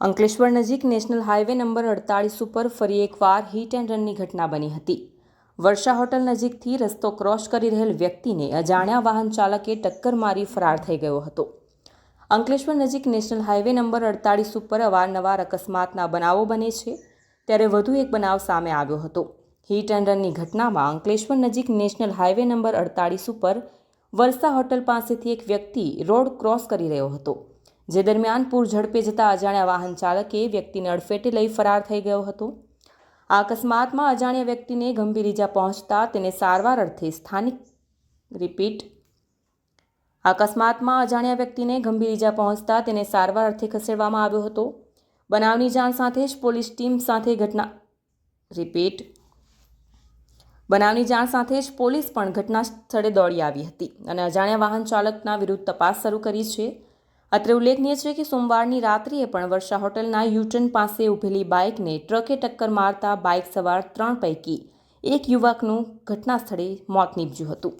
અંકલેશ્વર નજીક national highway number અડતાળીસ ઉપર ફરી એકવાર હિટ એન્ડ રનની ઘટના બની હતી. વર્ષા હોટલ નજીકથી રસ્તો ક્રોસ કરી રહેલ વ્યક્તિને અજાણ્યા વાહન ચાલકે ટક્કર મારી ફરાર થઈ ગયો હતો. અંકલેશ્વર નજીક નેશનલ હાઈવે નંબર અડતાળીસ ઉપર અવારનવાર અકસ્માતના બનાવો બને છે, ત્યારે વધુ એક બનાવ સામે આવ્યો હતો. હિટ એન્ડ રનની ઘટનામાં અંકલેશ્વર નજીક નેશનલ હાઈવે નંબર અડતાળીસ ઉપર વર્ષા હોટલ પાસેથી એક વ્યક્તિ રોડ ક્રોસ કરી રહ્યો હતો. જે દરમિયાન પૂર ઝડપે જતા અજાણ્યા વાહન ચાલકે વ્યક્તિને અડફેટે લઈ ફરાર થઈ ગયો હતો. આ અકસ્માતમાં અજાણ્યા વ્યક્તિને ગંભીર ઈજા પહોંચતા તેને સારવાર અર્થે સ્થાનિક રિપીટ. અકસ્માતમાં અજાણ્યા વ્યક્તિને ગંભીર ઈજા પહોંચતા તેને સારવાર અર્થે ખસેડવામાં આવ્યો હતો. બનાવની જાણ સાથે જ પોલીસ ટીમ સાથે ઘટના રિપીટ. બનાવની જાણ સાથે જ પોલીસ પણ ઘટના સ્થળે દોડી આવી હતી અને અજાણ્યા વાહન ચાલકના વિરુદ્ધ તપાસ શરૂ કરી છે. અત્રે ઉલ્લેખનીય છે કે સોમવારની રાત્રિએ પણ વર્ષા હોટલના યુટર્ન પાસે ઊભેલી બાઇકને ટ્રકે ટક્કર મારતા બાઇક સવાર ત્રણ પૈકી એક યુવકનું ઘટના સ્થળે મોત નીપજ્યું હતું.